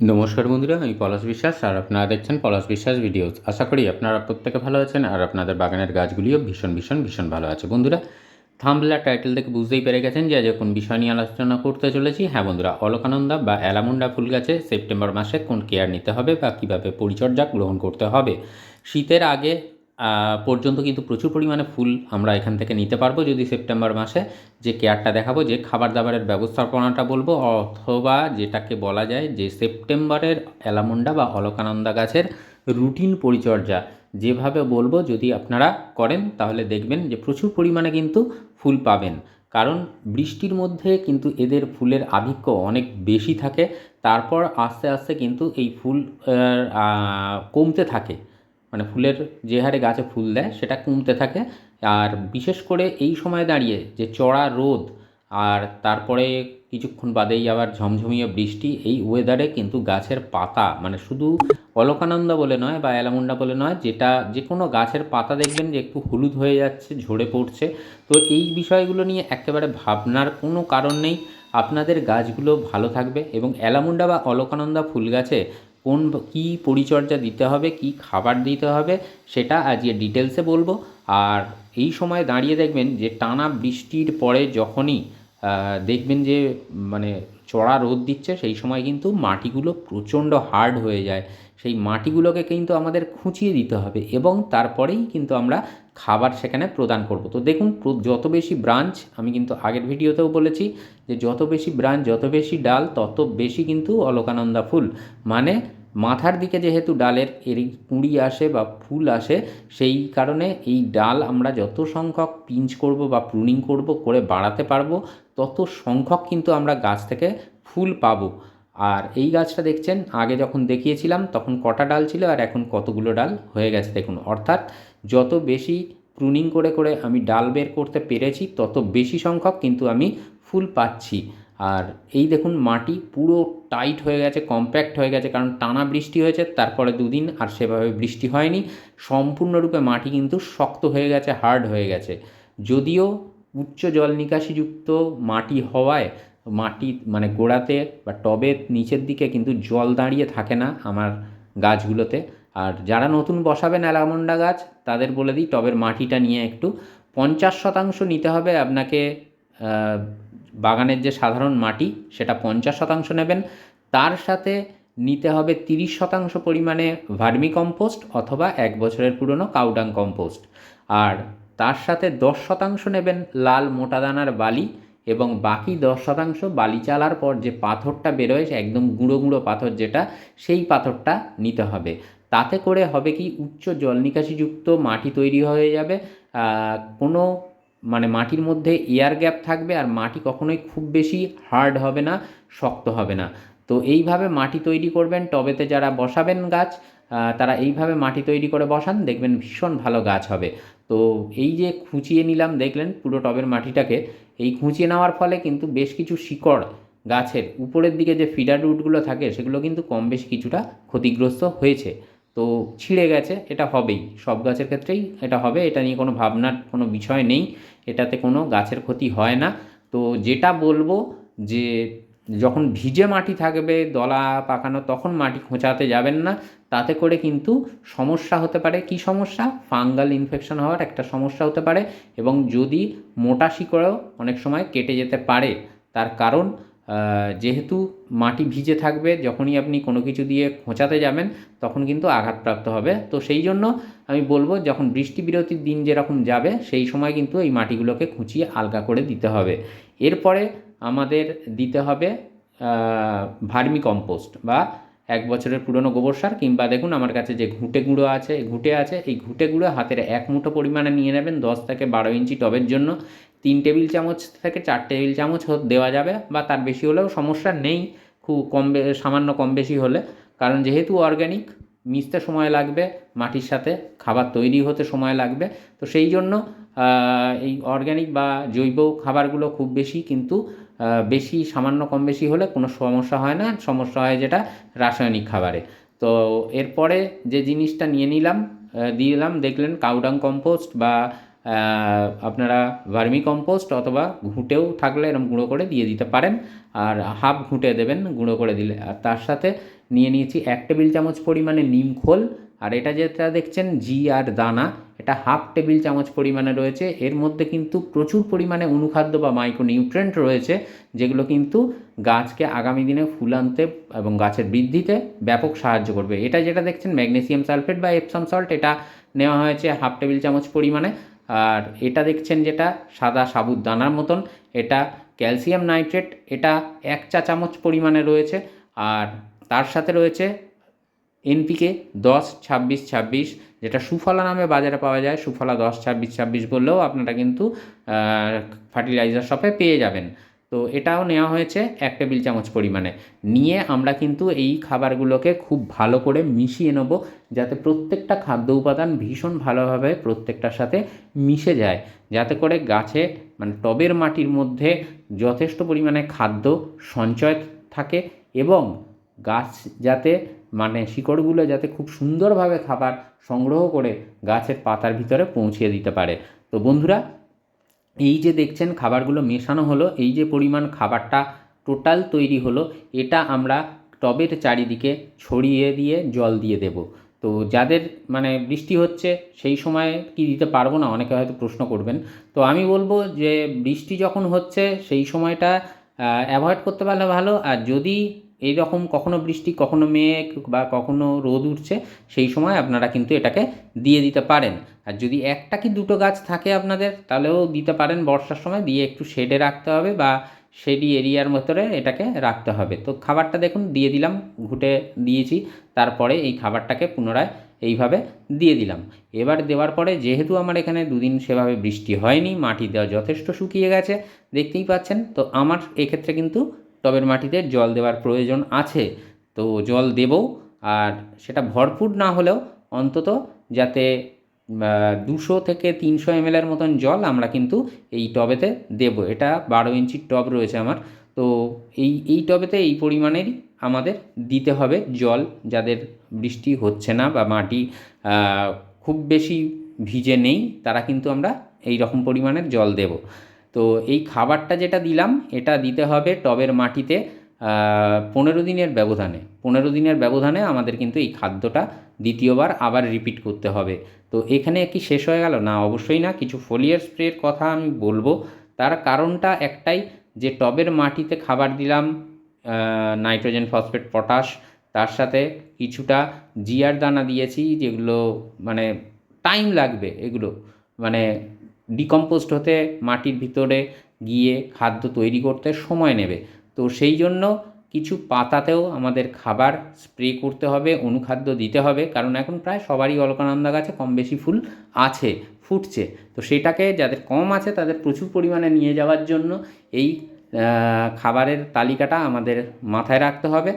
নমস্কার বন্ধুরা, আমি পলাশ বিশ্বাস, আর আপনারা দেখছেন পলাশ বিশ্বাস ভিডিওস। আশা করি আপনারা প্রত্যেকে ভালো আছেন, আর আপনাদের বাগানের গাছগুলিও ভীষণ ভীষণ ভীষণ ভালো আছে। বন্ধুরা থাম্বলা টাইটেল থেকে বুঝতেই পেরে গেছেন যে কোন বিষয় নিয়ে আলোচনা করতে চলেছি। হ্যাঁ বন্ধুরা, অলকানন্দা বা অ্যালামুন্ডা ফুল গাছে সেপ্টেম্বর মাসে কোন কেয়ার নিতে হবে বা কীভাবে পরিচর্যা গ্রহণ করতে হবে? শীতের আগে পর্যন্ত কিন্তু প্রচুর পরিমাণে ফুল আমরা এখান থেকে নিতে পারব যদি সেপ্টেম্বর মাসে যে কেয়ারটা দেখাবো, যে খাবার দাবারের ব্যবস্থাপনাটা বলব, অথবা যেটাকে বলা যায় যে সেপ্টেম্বরের অ্যালামুন্ডা বা অলকানন্দা গাছের রুটিন পরিচর্যা। যেভাবে বলব যদি আপনারা করেন তাহলে দেখবেন যে প্রচুর পরিমাণে কিন্তু ফুল পাবেন। কারণ বৃষ্টির মধ্যে কিন্তু এদের ফুলের আধিক্য অনেক বেশি থাকে, তারপর আস্তে আস্তে কিন্তু এই ফুল কমতে থাকে। মানে ফুলের যে হারে গাছে ফুল দেয়, সেটা কমতে থাকে। আর বিশেষ করে এই সময় দাঁড়িয়ে যে চড়া রোদ আর তারপরে কিছুক্ষণ বাদেই আবার ঝমঝমিয়ে বৃষ্টি, এই ওয়েদারে কিন্তু গাছের পাতা মানে শুধু অলকানন্দা বলে নয় বা অ্যালামুন্ডা বলে নয়, যেটা যে কোনো গাছের পাতা দেখবেন যে একটু হলুদ হয়ে যাচ্ছে, ঝরে পড়ছে। তো এই বিষয়গুলো নিয়ে একেবারে ভাবনার কোনো কারণ নেই। আপনাদের গাছগুলো ভালো থাকবে এবং অ্যালামুন্ডা বা অলকানন্দা ফুল গাছে কোন কী পরিচর্যা দিতে হবে, কি খাবার দিতে হবে, সেটা আজকে ডিটেলসে বলব। আর এই সময় দাঁড়িয়ে দেখবেন যে টানা বৃষ্টির পরে যখনই দেখবেন যে মানে চড়া রোদ দিচ্ছে, সেই সময় কিন্তু মাটিগুলো প্রচণ্ড হার্ড হয়ে যায়। সেই মাটিগুলোকে কিন্তু আমাদের খুঁচিয়ে দিতে হবে এবং তারপরেই কিন্তু আমরা খাবার সেখানে প্রদান করব। তো দেখুন যত বেশি ব্রাঞ্চ, আমি কিন্তু আগের ভিডিওতেও বলেছি যে যত বেশি ব্রাঞ্চ, যত বেশি ডাল, তত বেশি কিন্তু অলকানন্দা ফুল। মানে মাথার দিকে যেহেতু ডালের এর কুঁড়ি আসে বা ফুল আসে, সেই কারণে এই ডাল আমরা যত সংখ্যক পিঞ্চ করব বা প্রুনিং করব, করে বাড়াতে পারব, তত সংখ্যক কিন্তু আমরা গাছ থেকে ফুল পাবো। আর এই গাছটা দেখছেন, আগে যখন দেখিয়েছিলাম তখন কটা ডাল ছিল আর এখন কতগুলো ডাল হয়ে গেছে দেখুন। অর্থাৎ যত বেশি প্রুনিং করে করে আমি ডাল বের করতে পেরেছি, তত বেশি সংখ্যক কিন্তু আমি ফুল পাচ্ছি। আর এই দেখুন, মাটি পুরো টাইট হয়ে গেছে কম্প্যাক্ট হয়ে গেছে, কারণ টানা বৃষ্টি হয়েছে, তারপরে দুদিন আর সেভাবে বৃষ্টি হয়নি। সম্পূর্ণরূপে মাটি কিন্তু শক্ত হয়ে গেছে হার্ড হয়ে গেছে। যদিও উচ্চ জল নিকাশিযুক্ত মাটি হওয়ায় মাটি মানে গোড়াতে বা টবের নিচের দিকে কিন্তু জল দাঁড়িয়ে থাকে না আমার গাছগুলোতে। আর যারা নতুন বসাবেন অ্যালামন্ডা গাছ, তাদের বলে দিই টবের মাটিটা নিয়ে একটু পঞ্চাশ শতাংশ নিতে হবে আপনাকে বাগানের যে সাধারণ মাটি, সেটা পঞ্চাশ শতাংশ নেবেন। তার সাথে নিতে হবে তিরিশ শতাংশ পরিমাণে ভার্মি কম্পোস্ট অথবা এক বছরের পুরনো কাউডাং কম্পোস্ট। আর তার সাথে দশ শতাংশ নেবেন লাল মোটা দানার বালি এবং বাকি দশ শতাংশ বালি চালার পর যে পাথরটা বেরোয় একদম গুঁড়ো গুঁড়ো পাথর যেটা, সেই পাথরটা নিতে হবে। তাতে করে হবে কি, উচ্চ জল নিকাশিযুক্ত মাটি তৈরি হয়ে যাবে। কোনো মানে মাটির মধ্যে এয়ার গ্যাপ থাকবে আর মাটি কখনোই খুব বেশি হার্ড হবে না, শক্ত হবে না। তো এইভাবে মাটি তৈরি করবেন। টবেতে যারা বসাবেন গাছ তারা এইভাবে মাটি তৈরি করে বসান, দেখবেন ভীষণ ভালো গাছ হবে। তো এই যে খুঁচিয়ে নিলাম, দেখলেন পুরো টবের মাটিটাকে এই খুঁচিয়ে নেওয়ার ফলে কিন্তু বেশ কিছু শিকড় গাছের উপরের দিকে যে ফিডার রুটগুলো থাকে, সেগুলো কিন্তু কম বেশি কিছুটা ক্ষতিগ্রস্ত হয়েছে। তো ছিঁড়ে গেছে, এটা হবেই। সব গাছের ক্ষেত্রেই এটা হবে, এটা নিয়ে কোনো ভাবনার কোনো বিষয় নেই। এটাতে কোনো গাছের ক্ষতি হয় না। তো যেটা বলব যে, যখন ভিজে মাটি থাকবে, দলা পাকানো, তখন মাটি খোঁচাতে যাবেন না। তাতে করে কিন্তু সমস্যা হতে পারে। কি সমস্যা? ফাঙ্গাল ইনফেকশন হওয়ার একটা সমস্যা হতে পারে এবং যদি মোটা শিকড়েও অনেক সময় কেটে যেতে পারে, তার কারণ যেহেতু মাটি ভিজে থাকবে, যখনই আপনি কোনো কিছু দিয়ে খোঁচাতে যাবেন, তখন কিন্তু আঘাতপ্রাপ্ত হবে। তো সেই জন্য আমি বলব, যখন বৃষ্টি বিরতির দিন যেরকম যাবে, সেই সময় কিন্তু এই মাটিগুলোকে খুঁচিয়ে আলগা করে দিতে হবে। এরপরে আমাদের দিতে হবে ভার্মি কম্পোস্ট বা এক বছরের পুরনো গোবর সার কিংবা দেখুন আমার কাছে যে ঘুঁটে গুঁড়ো আছে, ঘুঁটে আছে, এই ঘুঁটে গুঁড়ো হাতের এক মুঠো পরিমাণে নিয়ে নেবেন। দশ থেকে বারো ইঞ্চি টবের জন্য। তিন টেবিল চামচ থেকে চার টেবিল চামচ দেওয়া যাবে বা তার বেশি হলেও সমস্যা নেই, খুব কম সামান্য কম বেশি হলে। কারণ যেহেতু অর্গ্যানিক মিশতে সময় লাগবে, মাটির সাথে খাবার তৈরি হতে সময় লাগবে। তো সেই জন্য এই অর্গ্যানিক বা জৈব খাবারগুলো খুব বেশি, কিন্তু বেশি, সামান্য কম বেশি হলে কোনো সমস্যা হয় না। সমস্যা হয় যেটা রাসায়নিক খাবারে। তো এরপরে যে জিনিসটা নিয়ে নিলাম দিলাম দেখলেন কাউডাং কম্পোস্ট বা আপনারা ভার্মি কম্পোস্ট অথবা ঘুঁটেও থাকলে এরকম গুঁড়ো করে দিয়ে দিতে পারেন। আর হাফ ঘুঁটে দেবেন, গুঁড়ো করে দিলে। আর তার সাথে নিয়ে নিয়েছি এক টেবিল চামচ পরিমাণে নিম খোল। আর এটা যেটা দেখছেন জি আর দানা, এটা হাফ টেবিল চামচ পরিমাণে রয়েছে। এর মধ্যে কিন্তু প্রচুর পরিমাণে অনুখাদ্য বা মাইক্রোনিউট্রেন্ট রয়েছে, যেগুলো কিন্তু গাছকে আগামী দিনে ফুল আনতে এবং গাছের বৃদ্ধিতে ব্যাপক সাহায্য করবে। এটা যেটা দেখছেন ম্যাগনেসিয়াম সালফেট বা এপসাম সল্ট এটা নেওয়া হয়েছে হাফ টেবিল চামচ পরিমাণে। আর এটা দেখছেন যেটা সাদা সাবুত দানার মতন, এটা ক্যালসিয়াম নাইট্রেট এটা এক চা চামচ পরিমাণে রয়েছে। আর তার সাথে রয়েছে এনপিকে দশ, ছাব্বিশ ছাব্বিশ, যেটা সুফলা নামে বাজারে পাওয়া যায়, সুফলা দশ, ছাব্বিশ ছাব্বিশ বললেও আপনারা কিন্তু ফার্টিলাইজার শপে পেয়ে যাবেন। তো এটাও নেওয়া হয়েছে এক টেবিল চামচ পরিমাণে। নিয়ে আমরা কিন্তু এই খাবারগুলোকে খুব ভালো করে মিশিয়ে নেব, যাতে প্রত্যেকটা খাদ্য উপাদান ভীষণ ভালোভাবে প্রত্যেকটার সাথে মিশে যায়। যাতে করে গাছে মানে টবের মাটির মধ্যে যথেষ্ট পরিমাণে খাদ্য সঞ্চয় থাকে এবং গাছ যাতে মানে শিকড়গুলো যাতে খুব সুন্দরভাবে খাবার সংগ্রহ করে গাছের পাতার ভিতরে পৌঁছিয়ে দিতে পারে। তো বন্ধুরা, এই যে দেখছেন খাবারগুলো মেশানো হলো, এই যে পরিমাণ খাবারটা টোটাল তৈরি হলো, এটা আমরা টবের চারিদিকে ছড়িয়ে দিয়ে জল দিয়ে দেব। তো যাদের মানে বৃষ্টি হচ্ছে, সেই সময় কি দিতে পারব না, অনেকে হয়তো প্রশ্ন করবেন। তো আমি বলব যে বৃষ্টি যখন হচ্ছে, সেই সময়টা অ্যাভয়েড করতে পারলে ভালো। আর যদি এই রকম কখনো বৃষ্টি, কখনো মেঘ বা কখনো রোদ উঠছে, সেই সময় আপনারা কিন্তু এটাকে দিয়ে দিতে পারেন। আর যদি একটা কি দুটো গাছ থাকে আপনাদের, তাহলেও দিতে পারেন বর্ষার সময়, দিয়ে একটু শেডে রাখতে হবে বা শেডি এরিয়ার ভেতরে এটাকে রাখতে হবে। তো খাবারটা দেখুন, দিয়ে দিলাম, ঘুটে দিয়েছি, তারপরে এই খাবারটাকে পুনরায় এইভাবে দিয়ে দিলাম। এবার দেওয়ার পরে যেহেতু আমার এখানে দুদিন সেভাবে বৃষ্টি হয়নি, মাটি দেওয়া যথেষ্ট শুকিয়ে গেছে, দেখতেই পাচ্ছেন, তো আমার এক্ষেত্রে কিন্তু টবের মাটিতে জল দেওয়ার প্রয়োজন আছে। তো জল দেবও আর সেটা ভরপুর না হলেও অন্তত যাতে দুশো থেকে তিনশো এমএলের মতন জল আমরা কিন্তু এই টবেতে দেব। এটা বারো ইঞ্চির টব রয়েছে আমার। তো এই এই টবেতে এই পরিমাণেরই আমাদের দিতে হবে জল যাদের বৃষ্টি হচ্ছে না বা মাটি খুব বেশি ভিজে নেই, তারা কিন্তু আমরা এই রকম পরিমাণের জল দেব। তো এই খাবারটা যেটা দিলাম, এটা দিতে হবে টবের মাটিতে পনেরো দিনের ব্যবধানে। পনেরো দিনের ব্যবধানে আমাদের কিন্তু এই খাদ্যটা দ্বিতীয়বার আবার রিপিট করতে হবে। তো এখানে কি শেষ হয়ে গেল? না, অবশ্যই না। কিছু ফোলিয়ার স্প্রের কথা আমি বলব। তার কারণটা একটাই যে টবের মাটিতে খাবার দিলাম নাইট্রোজেন ফসফেট পটাশ তার সাথে কিছুটা জিয়ার দানা দিয়েছি, যেগুলো মানে টাইম লাগবে এগুলো। মানে ডিকম্পোস্ট হতে মাটির ভিতরে গিয়ে খাদ্য তৈরি করতে সময় নেবে। তো সেই জন্য কিছু পাতাতেও আমাদের খাবার স্প্রে করতে হবে, অনুখাদ্য দিতে হবে, কারণ এখন প্রায় সবারই অলকানন্দা গাছে কম বেশি ফুল আছে, ফুটছে। তো সেটাকে যাদের কম আছে তাদের প্রচুর পরিমাণে নিয়ে যাওয়ার জন্য এই খাবারের তালিকাটা আমাদের মাথায় রাখতে হবে।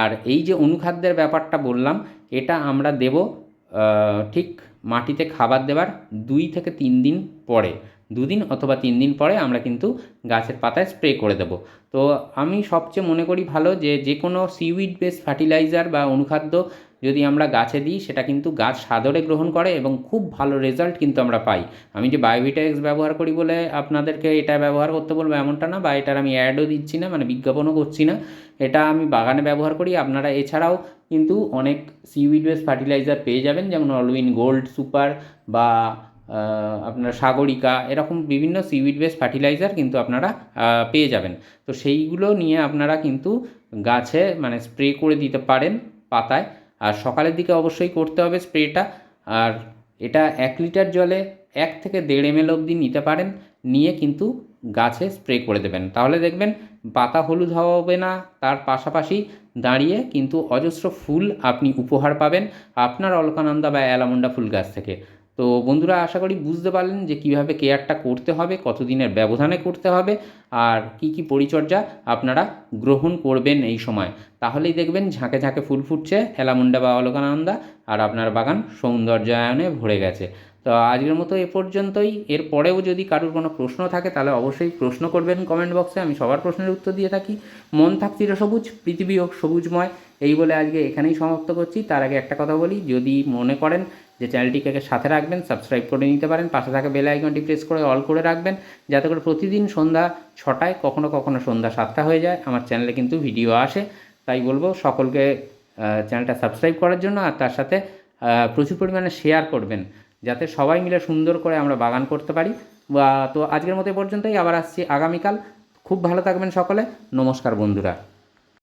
আর এই যে অনুখাদ্যের ব্যাপারটা বললাম, এটা আমরা দেব ঠিক মাটিতে খাবার দেওয়ার দুই থেকে তিন দিন পরে, দুদিন অথবা তিন দিন পরে আমরা কিন্তু গাছের পাতায় স্প্রে করে দেবো। তো আমি সবচেয়ে মনে করি ভালো যে যে কোনো সিউইড বেস ফার্টিলাইজার বা অনুখাদ্য যদি আমরা গাছে দিই, সেটা কিন্তু গাছ সাদরে গ্রহণ করে এবং খুব ভালো রেজাল্ট কিন্তু আমরা পাই। আমি যে বায়োভিটাএক্স ব্যবহার করি বলে আপনাদেরকে এটা ব্যবহার করতে বলব এমনটা না, বা এটার আমি অ্যাডও দিচ্ছি না মানে বিজ্ঞাপনও করছি না। এটা আমি বাগানে ব্যবহার করি, আপনারা এছাড়াও কিন্তু অনেক সিউইড বেস ফার্টিলাইজার পেয়ে যাবেন, যেমন অলউইন গোল্ড সুপার বা আপনার সাগরিকা এরকম বিভিন্ন সিউইড বেস ফার্টিলাইজার কিন্তু আপনারা পেয়ে যাবেন। তো সেইগুলো নিয়ে আপনারা কিন্তু গাছে মানে স্প্রে করে দিতে পারেন পাতায়। আর সকালের দিকে অবশ্যই করতে হবে স্প্রেটা আর এটা এক লিটার জলে এক থেকে দেড় এম অবধি নিতে পারেন, নিয়ে কিন্তু গাছে স্প্রে করে দেবেন। তাহলে দেখবেন পাতা হলুদ হবে না, তার পাশাপাশি দাঁড়িয়ে কিন্তু অজস্র ফুল আপনি উপহার পাবেন আপনার অলকানন্দা বা অ্যালামন্ডা ফুল গাছ থেকে। তো বন্ধুরা, আশা করি বুঝতে পারলেন যে কীভাবে কেয়ারটা করতে হবে, কতদিনের ব্যবধানে করতে হবে আর কি কি পরিচর্যা আপনারা গ্রহণ করবেন এই সময়। তাহলেই দেখবেন ঝাঁকে ঝাঁকে ফুল ফুটছে এলামুন্ডা বা অলকানন্দা আর আপনার বাগান সৌন্দর্যায়নে ভরে গেছে। তো আজকের মতো এ পর্যন্তই। এর পরেও যদি কারোর কোনো প্রশ্ন থাকে, তাহলে অবশ্যই প্রশ্ন করবেন কমেন্ট বক্সে আমি সবার প্রশ্নের উত্তর দিয়ে থাকি। মন থাক চিরসবুজ পৃথিবী হোক সবুজময়। এই বলে আজকে এখানেই সমাপ্ত করছি। তার আগে একটা কথা বলি, যদি মনে করেন যে চ্যানেলটিকে সাথে রাখবেন সাবস্ক্রাইব করে নিতে পারেন, পাশে থাকা বেল আইকনটি প্রেস করে অল করে রাখবেন, যাতে করে প্রতিদিন সন্ধ্যা ছটায় কখনো কখনো সন্ধ্যা সাতটা হয়ে যায়, আমার চ্যানেলে কিন্তু ভিডিও আসে। তাই বলব, সকলকে চ্যানেলটা সাবস্ক্রাইব করার জন্য আর তার সাথে প্রচুর পরিমাণে শেয়ার করবেন। যাতে সবাই মিলে সুন্দর করে আমরা বাগান করতে পারি। বা, তো আজকের মতো পর্যন্তই, আবার আসছি আগামীকাল। খুব ভালো থাকবেন সকলে। নমস্কার বন্ধুরা।